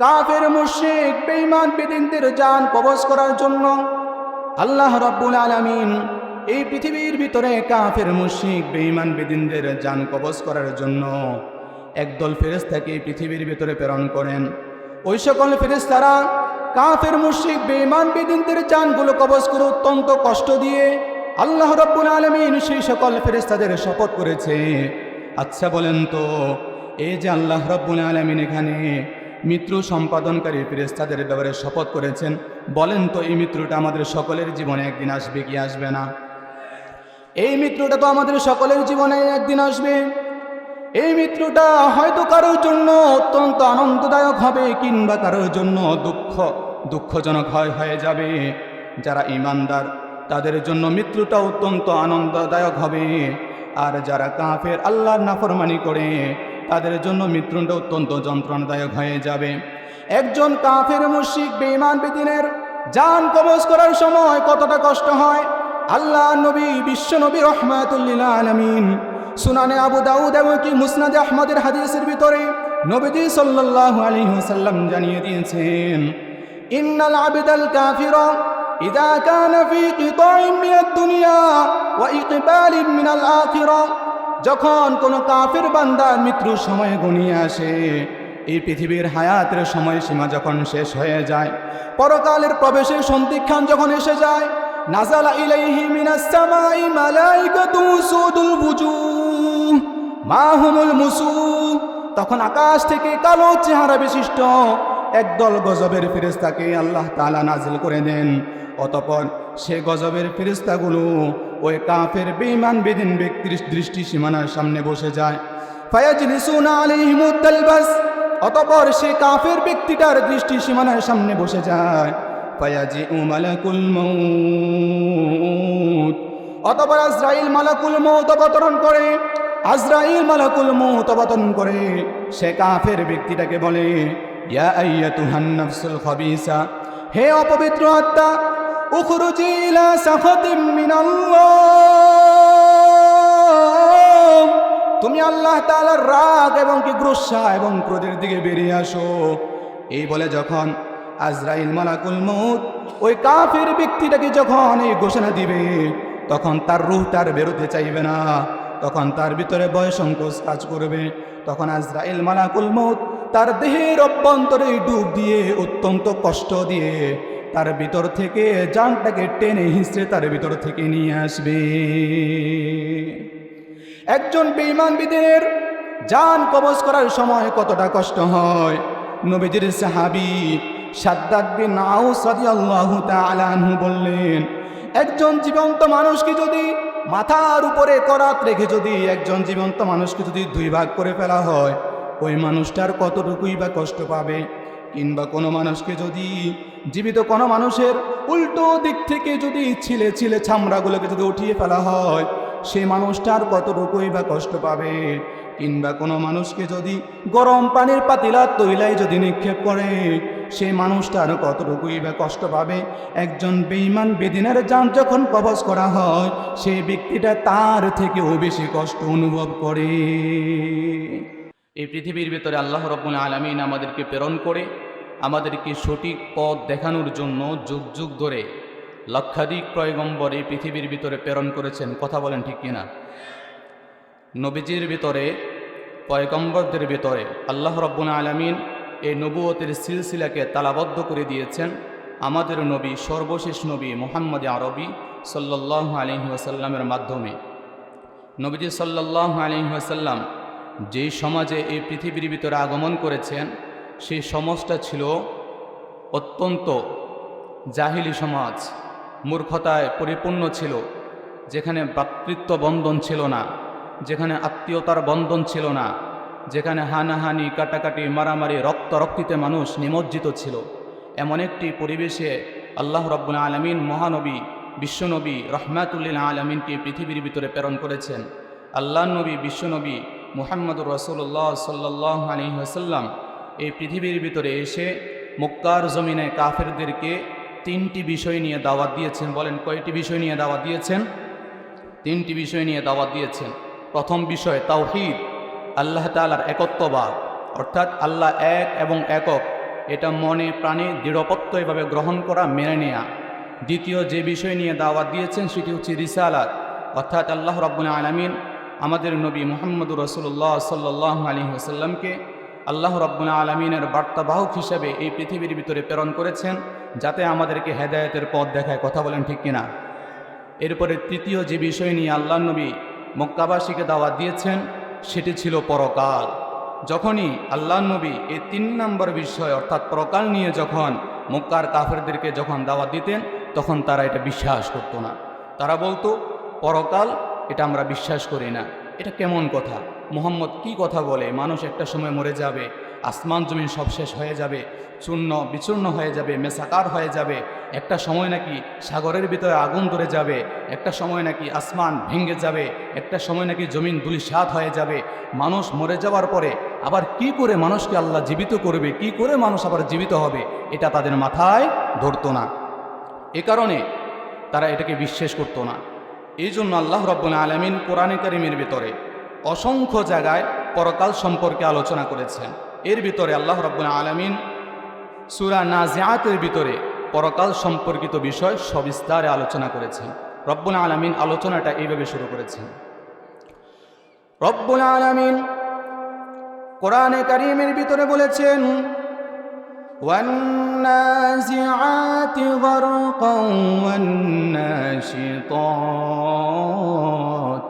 কাফের, মুশরিক, বেঈমান, বেদিনদের জান কবজ করার জন্য আল্লাহ রাব্বুল আলামিন এই পৃথিবীর ভিতরে কাফের, মুশরিক, বেঈমান, বেদিনদের জান কবজ করার জন্য একদল ফেরেশতাকে এই পৃথিবীর ভিতরে প্রেরণ করেন। ওই সকল ফেরেশতারা কাফের, মুশরিক, বেঈমান, বেদিনদের জানগুলো কবজ করে অত্যন্ত কষ্ট দিয়ে আল্লাহ রাব্বুল আলামিন সেই সকল ফেরেশতাদের শপথ করেছে। আচ্ছা বলেন তো, এই যে আল্লাহ রাব্বুল আলামিন এখানে মৃত্যু সম্পাদনকারী ফেরেশতাদের ব্যাপারে শপথ করেছেন, বলেন তো এই মৃত্যুটা আমাদের সকলের জীবনে একদিন আসবে কি আসবে না? এই মৃত্যুটা তো আমাদের সকলের জীবনে একদিন আসবে। এই মৃত্যুটা হয়তো কারোর জন্য অত্যন্ত আনন্দদায়ক হবে কিংবা কারোর জন্য দুঃখ, দুঃখজনক হয়, হয়ে যাবে। যারা ইমানদার, তাদের জন্য মৃত্যুটা অত্যন্ত আনন্দদায়ক হবে। আর যারা কাফের, আল্লাহর নাফরমানি করে তাদের জন্য মৃত্যুটা অত্যন্ত যন্ত্রণাদায়ক হয়ে যাবে। একজন কাফের মুশিক বেঈমান বেদিনের জান কবজ করার সময় কতটা কষ্ট হয়? আল্লাহ নবী, বিশ্ব নবী রহমাতুল্লিল আলমিন সুনানে আবু দাউদ এবং কি মুসনাদে আহমদের হাদিসের ভিতরে নবীজি সাল্লাল্লাহু আলাইহি ওয়াসাল্লাম জানিয়ে দিয়েছেন, ইন্নাল আবিদাল কাফিরা ওয়া ইকবালিন মিনাল আখিরা। যখন কোনো কাফের বান্দার মৃত্যুর সময় ঘনিয়ে আসে, এই পৃথিবীর হায়াতের সময়সীমা যখন শেষ হয়ে যায়, পরকালের প্রবেশের সন্ধিক্ষণ যখন এসে যায় নাজালা ইলাইহি মিনাস সামাই মালাইকাতু সুদুল বুজুহ মাহুমুল মুসু তখন আকাশ থেকে কালো চেহারা বিশিষ্ট একদল গজবের ফেরেস্তাকে আল্লাহ তাআলা নাজিল করে দেন। অতপর সে গজবের ফেরেস্তাগুলো ওই কাফের বেঈমান বেদিন ব্যক্তির দৃষ্টি সীমানার সামনে বসে যায়। অতপর সে কাফের ব্যক্তিটার দৃষ্টি সীমানার সামনে বসে যায়। ফায়াজি মালাকুল মউত। অতপর আজরাইল মালাকুল মৌত অবতরণ করে। আজরাইল মালাকুল মৌত অবতরণ করে। সে কাফের ব্যক্তিটাকে বলে, ইয়া আইয়াতুহান নাফসুল খাবিসা। হে অপবিত্র আত্মা তুমি আল্লাহ তাআলার রাগ এবং কি গ্রুসা এবং ক্রোধের দিকে বেরিয়ে আসো। এই বলে যখন আজরাইল মালাকুল মৌত ওই কাফের ব্যক্তিটাকে যখন এই ঘোষণা দিবে, তখন তার রুহ তার বেরোতে চাইবে না। তখন তার ভিতরে বয় সংকোচ কাজ করবে। তখন আজরাইল মালাকুল মৌত তার দেহের অভ্যন্তরে ডুব দিয়ে অত্যন্ত কষ্ট দিয়ে তার ভিতর থেকে জানটাকে টেনে হিঁচড়ে তার ভিতর থেকে নিয়ে আসবে। একজন বেঈমান বিদের জান কবজ করার সময় কতটা কষ্ট হয়? নবীজির সাহাবি সাদ্দাদ বিন আউস রাদিয়াল্লাহু তাআলা আনহু বললেন, একজন জীবন্ত মানুষকে যদি মাথার উপরে করাত রেখে যদি একজন জীবন্ত মানুষকে যদি দুই ভাগ করে ফেলা হয়, ওই মানুষটার কতটুকুই বা কষ্ট পাবে? কিংবা কোনো মানুষকে যদি, জীবিত কোনো মানুষের উল্টো দিক থেকে যদি ছিলে ছিলে ছামড়াগুলোকে যদি উঠিয়ে ফেলা হয়, সে মানুষটার কতটুকুই বা কষ্ট পাবে? কিংবা কোনো মানুষকে যদি গরম পানির পাতিলা তৈলায় যদি নিক্ষেপ করে, সে মানুষটার কতটুকুই বা কষ্ট পাবে? একজন বেঈমান বেদিনের যান যখন কবজ করা হয় সেই ব্যক্তিটা তার থেকেও বেশি কষ্ট অনুভব করে। এই পৃথিবীর ভিতরে আল্লাহ রব্বুল আলমিন আমাদেরকে প্রেরণ করে আমাদেরকে সঠিক পথ দেখানোর জন্য যুগ যুগ ধরে লক্ষাধিক পয়গম্বর এই পৃথিবীর ভিতরে প্রেরণ করেছেন। কথা বলেন ঠিক কিনা? নবীজির ভিতরে, পয়গম্বরদের ভিতরে আল্লাহ রব্বুল আলমিন এই নবুয়তের সিলসিলাকে তালাবদ্ধ করে দিয়েছেন। আমাদের নবী, সর্বশেষ নবী মোহাম্মদ আরবি সাল্লাহ আলহি আসাল্লামের মাধ্যমে। নবীজি সাল্লাহ আলহি যেই সমাজে এই পৃথিবীর ভিতরে আগমন করেছেন সেই সমাজটা ছিল অত্যন্ত জাহিলি সমাজ, মূর্খতায় পরিপূর্ণ ছিল, যেখানে ভ্রাতৃত্ব বন্ধন ছিল না, যেখানে আত্মীয়তার বন্ধন ছিল না, যেখানে হানাহানি, কাটাকাটি, মারামারি, রক্ত রক্তিতে মানুষ নিমজ্জিত ছিল। এমন একটি পরিবেশে আল্লাহ রব্বুল আলমিন মহানবী, বিশ্বনবী রহমাতুল্লিল আলমিনকে পৃথিবীর ভিতরে প্রেরণ করেছেন। আল্লাহ নবী, বিশ্বনবী মুহাম্মদুর রসুল্লাহ সাল্লাহ আলী আসাল্লাম এই পৃথিবীর ভিতরে এসে মক্কার জমিনে কাফেরদেরকে তিনটি বিষয় নিয়ে দাওয়াত দিয়েছেন। বলেন, কয়টি বিষয় নিয়ে দাওয়াত দিয়েছেন? তিনটি বিষয় নিয়ে দাওয়াত দিয়েছেন। প্রথম বিষয়, তাওহিদ, আল্লাহ তালার একত্ববাদ। অর্থাৎ আল্লাহ এক এবং একক, এটা মনে প্রাণে দৃঢ়পত্ত এভাবে গ্রহণ করা, মেনে নেয়া। দ্বিতীয় যে বিষয় নিয়ে দাওয়াত দিয়েছেন, সেটি হচ্ছে রিসালাত। অর্থাৎ আল্লাহ রব্বুল আলমিন আমাদের নবী মোহাম্মদ রসুল্লাহ সাল্লাহ আলী ওসাল্লামকে আল্লাহ রব্বুল আলমিনের বার্তাবাহক হিসেবে এই পৃথিবীর ভিতরে প্রেরণ করেছেন যাতে আমাদেরকে হেদায়তের পথ দেখায়। কথা বলেন ঠিক কিনা? এরপরে তৃতীয় যে বিষয় নিয়ে আল্লাহ নবী মক্কাবাসীকে দাওয়াত দিয়েছেন, সেটি ছিল পরকাল। যখনই আল্লাহ নবী এই তিন নম্বর বিষয়, অর্থাৎ পরকাল নিয়ে যখন মক্কার কাফেরদেরকে যখন দাওয়াত দিতেন, তখন তারা এটা বিশ্বাস করতো না। তারা বলতো, পরকাল এটা আমরা বিশ্বাস করি না। এটা কেমন কথা? মোহাম্মদ কি কথা বলে? মানুষ একটা সময় মরে যাবে, আসমান জমিন সব শেষ হয়ে যাবে, চূর্ণ বিচূর্ণ হয়ে যাবে মেসাকার হয়ে যাবে। একটা সময় নাকি সাগরের ভিতরে আগুন ধরে যাবে, একটা সময় নাকি আসমান ভেঙে যাবে, একটা সময় নাকি জমিন দুলিশাত হয়ে যাবে। মানুষ মরে যাওয়ার পরে আবার কি করে মানুষকে আল্লাহ জীবিত করবে? কি করে মানুষ আবার জীবিত হবে? এটা তাদের মাথায় ধরতো না। এ কারণে তারা এটাকে বিশ্বাস করতো না। এই জন্য আল্লাহ রব্বুল আলমিন কোরআনে কারিমের ভিতরে অসংখ্য জায়গায় পরকাল সম্পর্কে আলোচনা করেছেন। এর ভিতরে আল্লাহ রব্বুল আলমিন সুরা নাজিয়াতের ভিতরে পরকাল সম্পর্কিত বিষয় সবিস্তারে আলোচনা করেছেন। রব্বুল আলমিন আলোচনাটা এইভাবে শুরু করেছেন। রব্বুল আলমিন কোরআনে কারিমের ভিতরে বলেছেন والنازعات غرقا والناشطات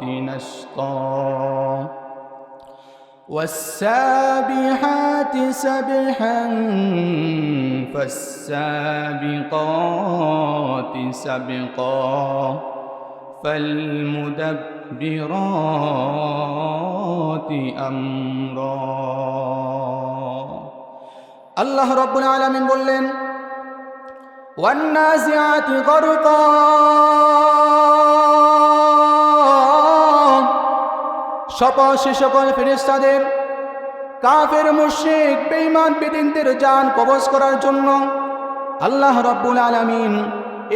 نشطا والسابحات سبحا فالسابقات سبقا فالمدبرات أمرا আল্লাহ রব্বুল আলমিন বললেন, ওয়ান্নাজিআতি গরকা সপা সে সকল ফেরেস্তাদের কাফের, মুশরিক, বেঈমান, বেদিনদের জান কবজ করার জন্য আল্লাহ রব্বুল আলামিন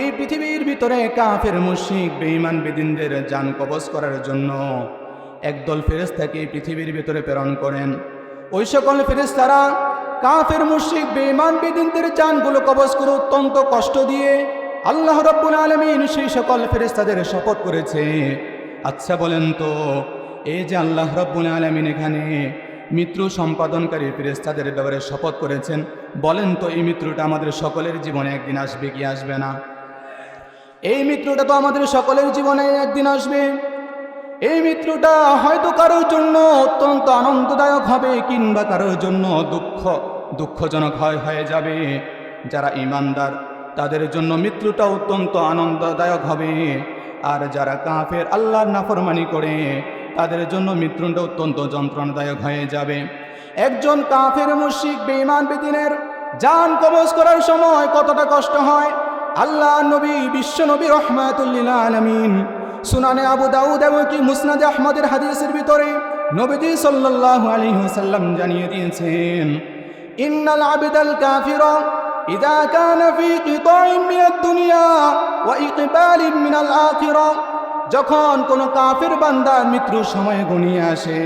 এই পৃথিবীর ভিতরে কাফের, মুশরিক, বেঈমান, বেদিনদের জান কবজ করার জন্য একদল ফেরেস্তাকে পৃথিবীর ভিতরে প্রেরণ করেন। ওই সকল ফেরেস্তারা কাফের, মুশরিক বেমান বেদিনদের জানগুলো কবজ করে অত্যন্ত কষ্ট দিয়ে আল্লাহ রব্বুল আলমিন সেই সকল ফেরেস্তাদের শপথ করেছে। আচ্ছা বলেন তো, এই যে আল্লাহ রব্বুল আলমিন এখানে মিত্র সম্পাদনকারী ফেরেস্তাদের ব্যাপারে শপথ করেছেন, বলেন তো এই মিত্রটা আমাদের সকলের জীবনে একদিন আসবে কি আসবে না? এই মিত্রটা তো আমাদের সকলের জীবনে একদিন আসবে। এই মিত্রটা হয়তো কারোর জন্য অত্যন্ত আনন্দদায়ক হবে কিংবা কারোর জন্য দুঃখ। দুঃখজনক হয়, হয়ে যাবে। যারা ইমানদার, তাদের জন্য মৃত্যুটা অত্যন্ত আনন্দদায়ক হবে। আর যারা কাফের, আল্লাহর নাফরমানি করে, তাদের জন্য মৃত্যুটা অত্যন্ত যন্ত্রণাদায়ক হয়ে যাবে। একজন কাফের মুশিক বেঈমান, বেদিনের জান কবজ করার সময় কতটা কষ্ট হয়? আল্লাহ নবী, বিশ্ব নবী রহমাতুল্লিল সুনানে আবু দাউদ এবং কি মুসনাদে আহমদের হাদিসের ভিতরে নবীজি সাল্লাল্লাহু আলাইহি সাল্লাম জানিয়ে দিয়েছেন আবিদাল কাফিরা ইদা কানা ফি কিতাইম মিনাদ দুনিয়া ওয়া ইকবালিন মিনাল আখিরা। যখন কোনো কাফির বান্দার মৃত্যুর সময় ঘনিয়ে আসে,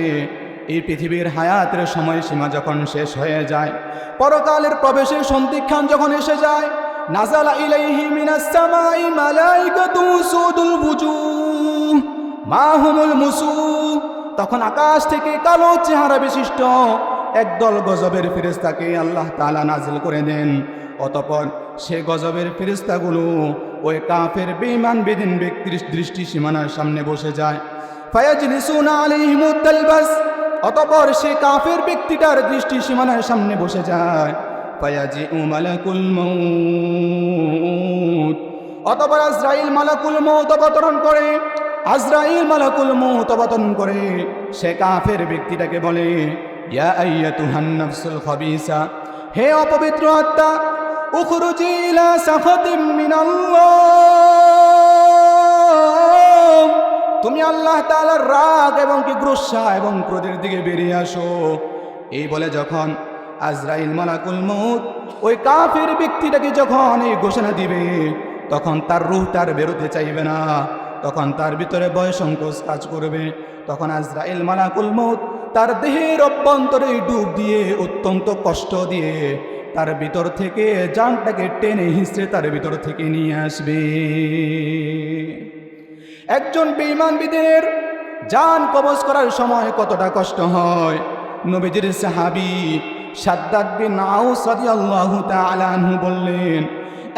এই পৃথিবীর হায়াতের সময়সীমা যখন শেষ হয়ে যায়, পরকালের প্রবেশের সন্ধিক্ষণ যখন এসে যায় নাজালা ইলাইহি মুসু তখন আকাশ থেকে কালো চেহারা বিশিষ্ট একদল গজবের ফেরেস্তাকে আল্লাহ তাআলা নাজিল করে দেন। অতপর সে গজবের ফেরেস্তাগুলো ওই কাফের বেঈমান বেদিন ব্যক্তির দৃষ্টি সীমানার সামনে বসে যায়। ফায়াজলিসুনা আলাইহিমুদ তালবাস। অতপর সে কাফের ব্যক্তিটার দৃষ্টি সীমানার সামনে বসে যায়। ফায়াজি মালাকুল মৌত অতপর আজরাইল মালাকুল মৌত অবতরণ করে। আজরাইল মালাকুল মৌত অবতরণ করে। সে কাফের ব্যক্তিটাকে বলে ইয়া হে অপবিত্র আত্মা তুমি আল্লাহ তাআলার রাগ এবং কি গ্রুসা এবং ক্রোধের দিকে বেরিয়ে আসো। এই বলে যখন আজরাইল মালাকুল মৌত ওই কাফের ব্যক্তিটাকে যখন এই ঘোষণা দিবে, তখন তার রুহ তার বেরোতে চাইবে না। তখন তার ভিতরে বয় সংকোচ কাজ করবে। তখন আজরাইল মালাকুল মৌত তার দেহের অভ্যন্তরে ডুব দিয়ে অত্যন্ত কষ্ট দিয়ে তার ভিতর থেকে জানটাকে টেনে হিসড়ে তার ভিতর থেকে নিয়ে আসবে। একজন বেঈমান বিদের জান কবজ করার সময় কতটা কষ্ট হয়? নবীজির সাহাবি সাদ্দাদ বিন আউস রাদিয়াল্লাহু তাআলা বললেন,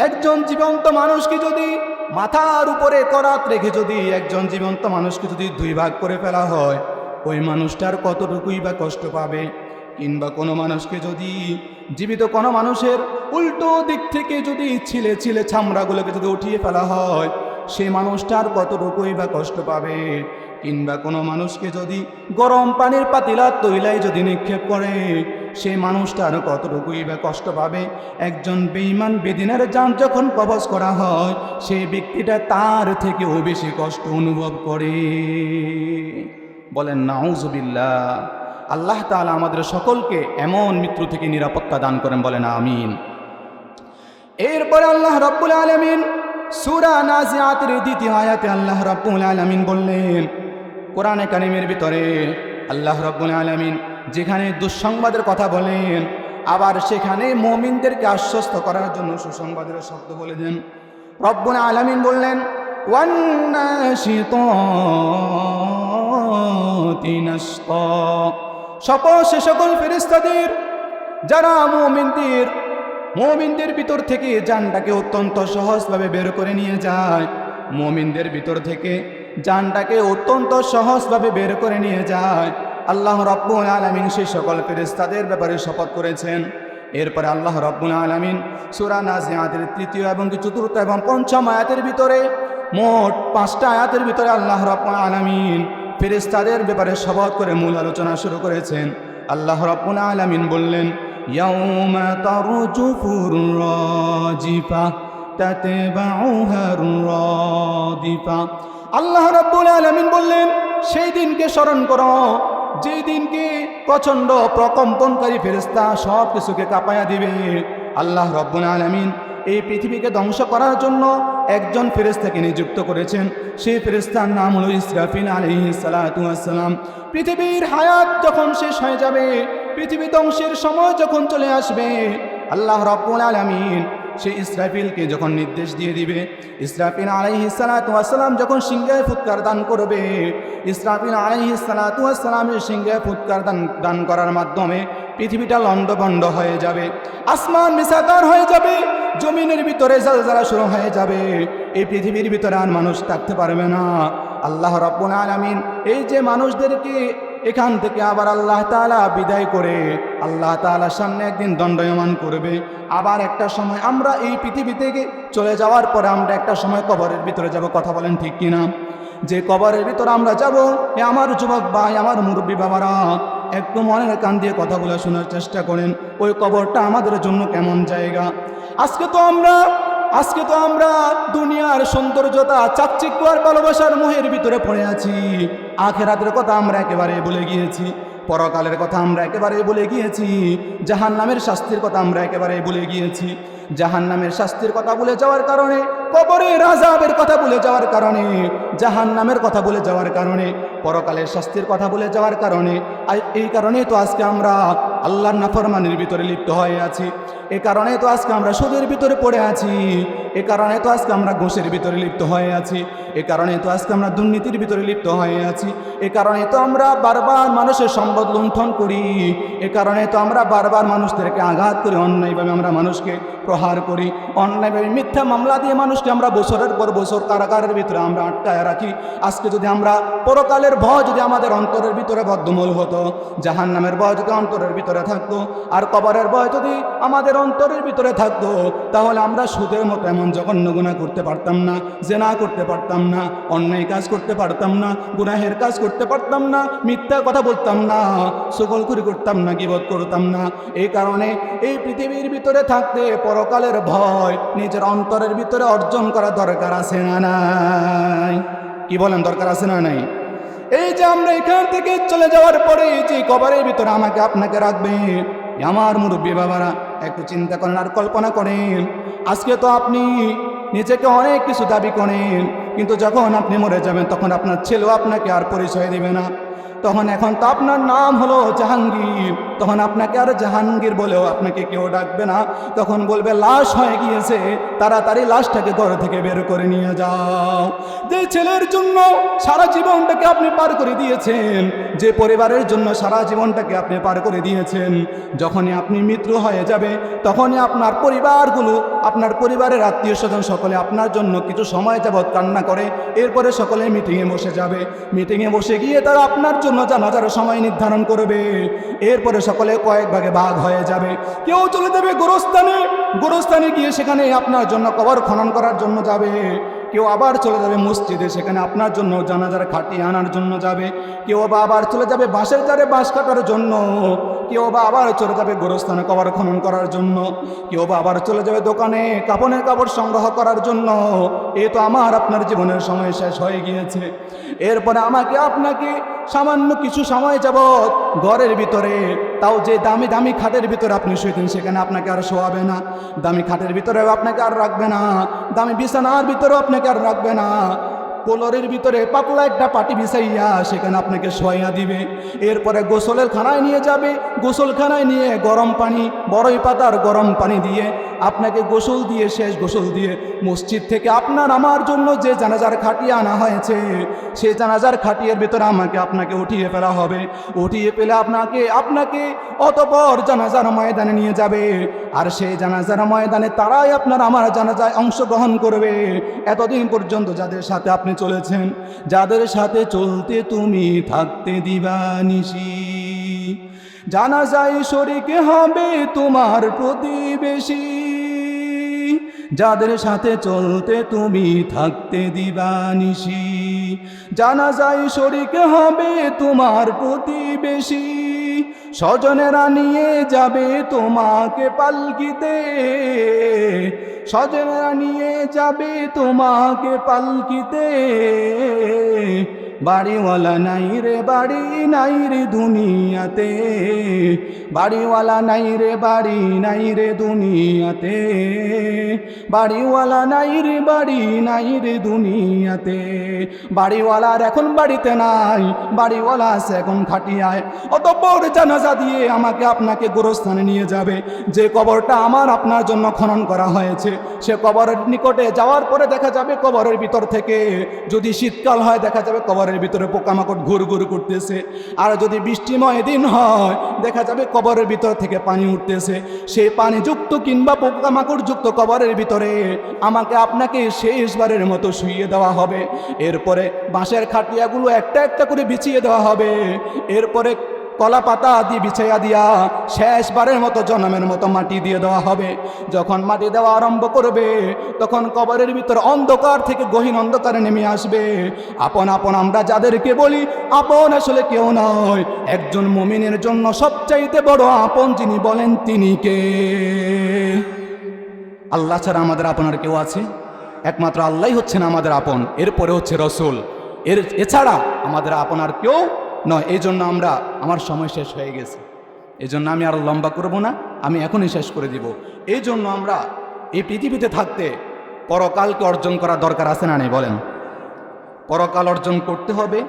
একজন জীবন্ত মানুষকে যদি মাথার উপরে করাত রেখে যদি একজন জীবন্ত মানুষকে যদি দুই ভাগ করে ফেলা হয় ওই মানুষটার কতটুকুই বা কষ্ট পাবে? কিংবা কোনো মানুষকে যদি জীবিত কোনো মানুষের উল্টো দিক থেকে যদি ছিলে ছিলে ছামড়াগুলোকে যদি উঠিয়ে ফেলা হয়, সে মানুষটার কতটুকুই বা কষ্ট পাবে? কিংবা কোনো মানুষকে যদি গরম পানির পাতিলা তৈলায় যদি নিক্ষেপ করে সেই মানুষটার কতটুকুই বা কষ্ট পাবে? একজন বেইমান বেদিনের যান যখন কবজ করা হয় সেই ব্যক্তিটা তার থেকেও বেশি কষ্ট অনুভব করে। বলেন নাউজুবিল্লাহ আল্লাহ তাআলা আমাদের সকলকে এমন মৃত্যু থেকে নিরাপত্তা দান করেন, বলেন, আমিন। এরপরে আল্লাহ রব্বুল আলমিন সুরা নাজিয়াতের দ্বিতীয় আয়াতে আল্লাহ রব্বুল আলমিন বললেন, কোরআনে কারিমের ভিতরে আল্লাহ রব্বুল আলমিন যেখানে দুঃসংবাদের কথা বলেন, আবার সেখানে মমিনদেরকে আশ্বস্ত করার জন্য সুসংবাদের শব্দ বলে দেন। রব্বুল আলমিন বললেন সকল সে সকল ফেরিস্তাদের যারা মমিনদের মমিনদের ভিতর থেকে জানটাকে অত্যন্ত সহজভাবে বের করে নিয়ে যায়, মমিনদের ভিতর থেকে জানটাকে অত্যন্ত সহজভাবে বের করে নিয়ে যায়, আল্লাহ রব্বুল আলমিন সেই সকল ফেরিস্তাদের ব্যাপারে শপথ করেছেন। এরপরে আল্লাহ রব্বুল আলমিন সুরা নাজিয়াতের তৃতীয় এবং চতুর্থ এবং পঞ্চম আয়াতের ভিতরে মোট পাঁচটা আয়াতের ভিতরে আল্লাহ রব্বুল আলমিন ফেরেস্তাদের ব্যাপারে শপথ করে মূল আলোচনা শুরু করেছেন। আল্লাহ রপুন আলমিন বললেন আল্লাহ রব্বুল আলমিন বললেন, সেই দিনকে স্মরণ কর, যেই দিনকে প্রচণ্ড প্রকম্পনকারী ফেরিস্তা সব কিছুকে কাঁপাইয়া দিবে। আল্লাহ রব্বুল আলমিন এই পৃথিবীকে ধ্বংস করার জন্য একজন ফেরেস্তাকে নিযুক্ত করেছেন। সেই ফেরেস্তার নাম হল ইসরাফিল আলহি সালাম পৃথিবীর হায়াত যখন শেষ হয়ে যাবে, পৃথিবী ধ্বংসের সময় যখন চলে আসবে, আল্লাহ রব্বুল আলমিন সেই ইসরাফিলকে যখন নির্দেশ দিয়ে দিবে, ইসরাফিল আলাইহি যখন সিংহায় ফুৎকার দান করবে, ইসরাফিল আলাইহি সিংহায় ফুৎকার দান দান করার মাধ্যমে পৃথিবীটা লণ্ডভণ্ড হয়ে যাবে, আসমান মিসাকার হয়ে যাবে, জমিনের ভিতরে জালজালা শুরু হয়ে যাবে। এই পৃথিবীর ভিতরে আর মানুষ থাকতে পারবে না। আল্লাহ রব্বুল আলামিন এই যে মানুষদেরকে এখান থেকে আবার আল্লাহ তাআলা বিদায় করে আল্লাহ তাআলার সামনে একদিন দণ্ডায়মান করবে। আবার একটা সময় আমরা এই পৃথিবী থেকে চলে যাওয়ার পরে আমরা একটা সময় কবরের ভিতরে যাব, কথা বলেন ঠিক কিনা? যে কবরের ভিতরে আমরা যাব, এ আমার যুবক ভাই, আমার মুরব্বী বাবারা, একটু মনের কান দিয়ে কথাগুলো শোনার চেষ্টা করেন, ওই কবরটা আমাদের জন্য কেমন জায়গা? আজকে তো আমরা আজকে তো আমরা দুনিয়ার সৌন্দর্যতা, চাকচিক্য আর ভালোবাসার মোহের ভিতরে পড়ে আছি। আখেরাতের কথা আমরা একেবারে বলে গিয়েছি, পরকালের কথা আমরা একেবারে বলে গিয়েছি জাহান নামের শাস্তির কথা আমরা একেবারে বলে গিয়েছি। জাহান নামের শাস্তির কথা বলে যাওয়ার কারণে কবরে রাজাবের কথা বলে যাওয়ার কারণে জাহান নামের কথা বলে যাওয়ার কারণে, পরকালের শাস্তির কথা বলে যাওয়ার কারণে এই কারণে তো আজকে আমরা আল্লাহর নাফরমানির ভিতরে লিপ্ত হয়ে আছি। এ কারণে তো আজকে আমরা সুদের ভিতরে পড়ে আছি। এ কারণে তো আজকে আমরা ঘোষের ভিতরে লিপ্ত হয়ে আছি। এ কারণে তো আজকে আমরা দুর্নীতির ভিতরে লিপ্ত হয়ে আছি। এ কারণে তো আমরা বারবার মানুষের সম্পদ লুণ্ঠন করি। এ কারণে তো আমরা বারবার মানুষদেরকে আঘাত করি। অন্যায়ভাবে আমরা মানুষকে প্রহার করি। অন্যায়ভাবে মিথ্যা মামলা দিয়ে মানুষকে আমরা বছরের পর বছর কারাগারের ভিতরে আমরা আটকায় রাখি। আজকে যদি আমরা পরকালের ভয় যদি আমাদের অন্তরের ভিতরে বদ্ধমূল হতো জাহান নামের ভয় যদি অন্তরের ভিতরে থাকতো, আর কবরের ভয় যদি আমাদের অন্তরের ভিতরে থাকতো, তাহলে আমরা সুদের মতো এমন জঘন্য গুণা করতে পারতাম না, জেনা করতে পারতাম না, অন্যায় কাজ করতে পারতাম না, গুনাহের কাজ করতে পারতাম না, মিথ্যা কথা বলতাম না সকল সকলকুরি করতাম না, গিবত করতাম না। এই কারণে এই পৃথিবীর ভিতরে থাকতে পরকালের ভয় নিজের অন্তরের ভিতরে অর্জন করা দরকার আছে না নাই? কি বলেন, দরকার আছে না নাই? এই যে আমরা এখান থেকে চলে যাওয়ার পরে যে কবরের ভিতরে আমাকে আপনাকে রাখবে আমার মুরব্বী বাবারা একটু চিন্তা করেন আর কল্পনা করেন। আজকে তো আপনি নিজেকে অনেক কিছু দাবি করেন, কিন্তু যখন আপনি মরে যাবেন, তখন আপনার ছেলেও আপনাকে আর পরিচয় দেবে না। তখন এখন তো আপনার নাম হলো জাহাঙ্গীর। তখন আপনাকে আর জাহাঙ্গীর বলেও আপনাকে কেউ ডাকবে না। তখন বলবে, লাশ হয়ে গিয়েছে, তাড়াতাড়ি লাশটাকে ঘর থেকে বের করে নিয়ে যাও। যে ছেলের জন্য সারা জীবনটাকে আপনি পার করে দিয়েছেন, যে পরিবারের জন্য সারা জীবনটাকে আপনি পার করে দিয়েছেন, যখনই আপনি মৃত্যু হয়ে যাবে, তখনই আপনার পরিবারগুলো, আপনার পরিবারের আত্মীয় স্বজন সকলে আপনার জন্য কিছু সময় যাবৎ কান্না করে, এরপরে সকলে মিটিংয়ে বসে যাবে। মিটিংয়ে বসে গিয়ে তারা আপনার জন্য জানাজার সময় নির্ধারণ করবে। এরপরে সকলে কয়েক ভাগে ভাগ হয়ে যাবে। কেউ চলে যাবে গোরস্থানে। গোরস্থানে গিয়ে সেখানে আপনার জন্য কবর খনন করার জন্য যাবে। কেউ আবার চলে যাবে মসজিদে, সেখানে আপনার জন্য জানাজার খাটিয়ে আনার জন্য যাবে। কেউ আবার চলে যাবে বাঁশের তারে বাঁশ কাটার জন্য। কেউ বা আবার চলে যাবে গোরস্থানে কবর খনন করার জন্য। কেউ বা আবার চলে যাবে দোকানে কাপড়ের কাপড় সংগ্রহ করার জন্য। এ তো আমার আপনার জীবনের সময় শেষ হয়ে গিয়েছে। এরপরে আমাকে আপনাকে সামান্য কিছু সময় যাবৎ ঘরের ভিতরে, তাও যে দামি দামি খাটের ভিতরে আপনি শুয়েছেন সেখানে আপনাকে আর শোয়াবে না। দামি খাটের ভিতরেও আপনাকে আর রাখবে না। দামি বিছানার ভিতরেও আপনাকে আর রাখবে না। পোলরের ভিতরে পাতলা একটা পাটি বিছাইয়া সেখানে আপনাকে শোয়া দিবে। এরপরে গোসলের খানায় নিয়ে যাবে। গোসলখানায় নিয়ে গরম পানি, বড়ই পাতার গরম পানি দিয়ে আপনাকে গোসল দিয়ে, শেষ গোসল দিয়ে মসজিদ থেকে আপনার, আমার জন্য যে জানাজার খাটিয়ে আনা হয়েছে, সে জানাজার খাটিয়ের ভিতরে আমাকে আপনাকে উঠিয়ে ফেলা হবে। উঠিয়ে ফেলে আপনাকে আপনাকে অতপর জানাজার ময়দানে নিয়ে যাবে। আর সেই জানাজার ময়দানে তারাই আপনার, আমার জানাজায় অংশগ্রহণ করবে। এতদিন পর্যন্ত যাদের সাথে আপনি চলেছেন। যাদের সাথে চলতে তুমি থাকতে দিবানিসি জানা যায় শরীকে হবে তোমার প্রতিবেশী। যাদের সাথে চলতে তুমি থাকতে দিবানিসি জানা যায় শরীকে হবে তোমার প্রতিবেশী। স্বজনেরা নিয়ে যাবে তোমাকে পালকিতে। স্বজনেরা নিয়ে যাবে তোমাকে পালকিতে। বাড়িওয়ালা নাই রে, বাড়ি নাই রে দুনিয়াতে। বাড়িওয়ালা নাই রে, বাড়ি নাই রে দুনিয়াতে। বাড়িওয়ালা নাই রে, বাড়ি নাই রে দুনিয়াতে। বাড়িওয়ালার এখন বাড়িতে নাই, বাড়িওয়ালা আছে এখন খাটিয়ায়। অতঃপর জানাজা দিয়ে আমাকে আপনাকে গোরস্থানে নিয়ে যাবে। যে কবরটা আমার আপনার জন্য খনন করা হয়েছে, সে কবরের নিকটে যাওয়ার পরে দেখা যাবে কবরের ভিতর থেকে। যদি শীতকাল হয়, দেখা যাবে কবরের ভিতরে পোকামাকড় ঘুর ঘুর করতেছে। আর যদি বৃষ্টিময় দিন হয়, দেখা যাবে কবরের ভিতর থেকে পানি উঠতেছে। সেই পানি যুক্ত কিংবা পোকামাকড় যুক্ত কবরের ভিতরে আমাকে আপনাকে শেষবারের মতো শুইয়ে দেওয়া হবে। এরপরে বাঁশের খাটিয়াগুলো একটা একটা করে বিছিয়ে দেওয়া হবে। এরপরে কলা পাতা দিয়ে বিছাইয়া দিয়া শেষবারের মতো জনমের মতো মাটি দিয়ে দেওয়া হবে। যখন মাটি দেওয়া আরম্ভ করবে, তখন কবরের ভিতর অন্ধকার থেকে গহীন অন্ধকারে নেমে আসবে। আপন আপন আমরা যাদেরকে বলি, আপন আসলে কেউ নয়। একজন মুমিনের জন্য সবচাইতে বড় আপন যিনি বলেন, তিনি কে? আল্লাহ ছাড়া আমাদের আপনার কেউ আছে? একমাত্র আল্লাহ হচ্ছেন আমাদের আপন, এরপরে হচ্ছে রসুল। এর এছাড়া আমাদের আপনার কেউ নয় এই জন্য আমরা, আমার সময় শেষ হয়ে গেছে। এই জন্য আমি আর লম্বা করব না, আমি এখনই শেষ করে দিব। এই জন্য আমরা এই পৃথিবীতে থাকতে পরকালকে অর্জন করা দরকার আছে না নেই, বলেন। পরকাল অর্জন করতে হবে,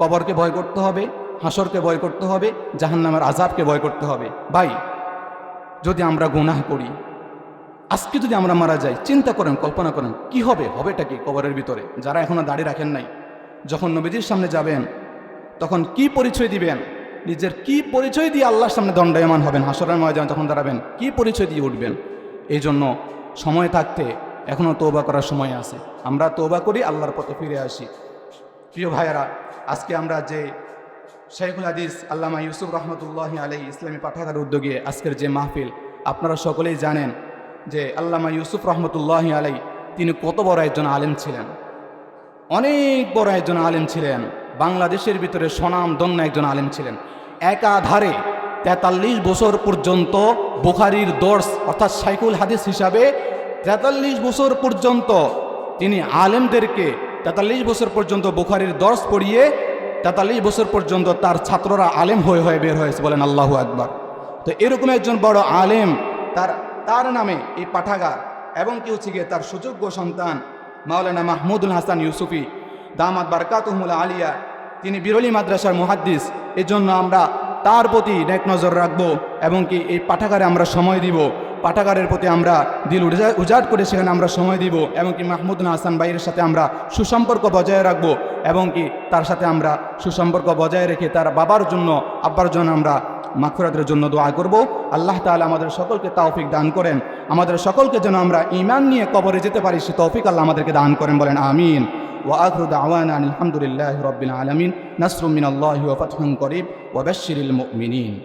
কবরকে ভয় করতে হবে, হাসরকে ভয় করতে হবে, জাহান্নামের আজাবকে ভয় করতে হবে। ভাই, যদি আমরা গুনাহ করি, আজকে যদি আমরা মারা যাই, চিন্তা করেন, কল্পনা করেন, কি হবে? হবেটা কি কবরের ভিতরে? যারা এখনও দাঁড়িয়ে রাখেন নাই, যখন নবীজির সামনে যাবেন তখন কি পরিচয় দিবেন? নিজের কি পরিচয় দিয়ে আল্লাহর সামনে দণ্ডায়মান হবেন? হাসরের ময়দানে তখন দাঁড়াবেন, কি পরিচয় দিয়ে উঠবেন? এই জন্য সময় থাকতে এখনও তৌবা করার সময় আছে। আমরা তৌবা করি, আল্লাহর পথে ফিরে আসি। প্রিয় ভাইয়েরা, আজকে আমরা যে শেখুল হাদিস আল্লামা ইউসুফ রহমতুল্লাহ আলাই ইসলামী পাঠাগার উদ্যোগে আজকের যে মাহফিল, আপনারা সকলেই জানেন যে আল্লামা ইউসুফ রহমতুল্লাহ আলাই তিনি কত বড় একজন আলেম ছিলেন। অনেক বড় একজন আলেম ছিলেন। বাংলাদেশের ভিতরে সনাম দন্য একজন আলেম ছিলেন। একাধারে তেতাল্লিশ বছর পর্যন্ত বুখারির দর্শ, অর্থাৎ সাইকুল হাদিস হিসাবে তেতাল্লিশ বছর পর্যন্ত তিনি আলেমদেরকে তেতাল্লিশ বছর পর্যন্ত বুখারির দর্শ পড়িয়ে তেতাল্লিশ বছর পর্যন্ত তার ছাত্ররা আলেম হয়ে হয়ে বের হয়েছে বলেন আল্লাহু আকবার। তো এরকম একজন বড় আলেম, তার তার নামে এই পাঠাগার এবং কি হচ্ছে গিয়ে তার সুযোগ্য সন্তান মাওলানা মাহমুদুল হাসান ইউসুফি দামাদ বারকাতুমুল আলিয়া। তিনি বিরলি মাদ্রাসার মুহাদ্দিস। এজন্য আমরা তার প্রতি নেক নজর রাখব এবং কি এই পাঠাগারে আমরা সময় দিব। পাঠাগারের প্রতি আমরা দিল উজা- উজাড় করে সেখানে আমরা সময় দিব এবং কি মাহমুদ হাসান ভাইয়ের সাথে আমরা সুসম্পর্ক বজায় রাখব এবং কি তার সাথে আমরা সুসম্পর্ক বজায় রেখে তার বাবার জন্য, আব্বার জন্য আমরা মাগফিরাতের জন্য দোয়া করব। আল্লাহ তাআলা আমাদের সকলকে তৌফিক দান করেন। আমাদের সকলকে যেন আমরা ইমান নিয়ে কবরে যেতে পারি, সে তৌফিক আল্লাহ আমাদেরকে দান করেন বলেন, আমিন। وآخر دعوانا أن الحمد لله رب العالمين نصر من الله وفتح قريب وبشر المؤمنين